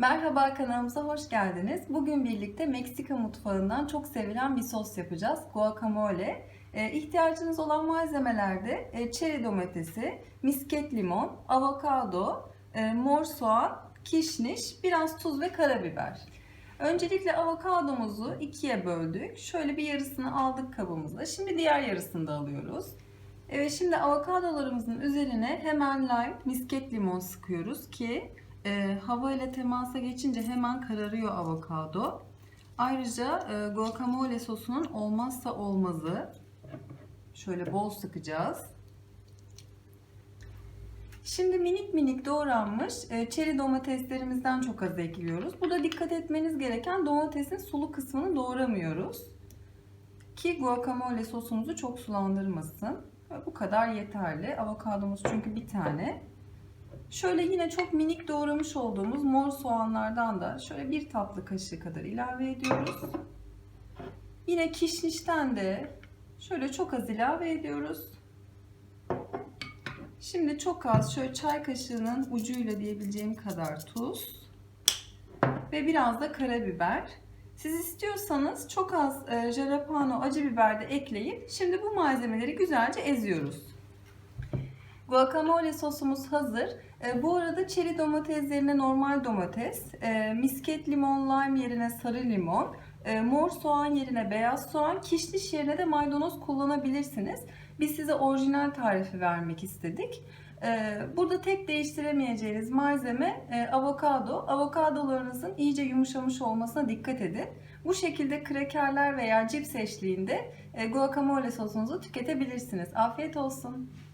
Merhaba kanalımıza hoş geldiniz. Bugün birlikte Meksika mutfağından çok sevilen bir sos yapacağız. Guacamole. Ee, ihtiyacınız olan malzemelerde e, çeri domatesi, misket limon, avokado, e, mor soğan, kişniş, biraz tuz ve karabiber. Öncelikle avokadomuzu ikiye böldük. Şöyle bir yarısını aldık kabımıza. Şimdi diğer yarısını da alıyoruz. Evet şimdi avokadolarımızın üzerine hemen lime, misket limon sıkıyoruz ki e, hava ile temasa geçince hemen kararıyor avokado. Ayrıca e, guacamole sosunun olmazsa olmazı. Şöyle bol sıkacağız. Şimdi minik minik doğranmış e, çeri domateslerimizden çok az ekliyoruz. Burada dikkat etmeniz gereken domatesin sulu kısmını doğramıyoruz. Ki guacamole sosumuzu çok sulandırmasın. Bu kadar yeterli. Avokadomuz çünkü bir tane. Şöyle yine çok minik doğramış olduğumuz mor soğanlardan da şöyle bir tatlı kaşığı kadar ilave ediyoruz. Yine kişnişten de şöyle çok az ilave ediyoruz. Şimdi çok az şöyle çay kaşığının ucuyla diyebileceğim kadar tuz ve biraz da karabiber. Siz istiyorsanız çok az e, jalapeno acı biber de ekleyip şimdi bu malzemeleri güzelce eziyoruz. Guacamole sosumuz hazır. E, bu arada çeri domates yerine normal domates, e, misket limon lime yerine sarı limon, e, mor soğan yerine beyaz soğan, kişniş yerine de maydanoz kullanabilirsiniz. Biz size orijinal tarifi vermek istedik. E, burada tek değiştiremeyeceğiniz malzeme e, avokado. Avokadolarınızın iyice yumuşamış olmasına dikkat edin. Bu şekilde krekerler veya cips eşliğinde e, guacamole sosunuzu tüketebilirsiniz. Afiyet olsun.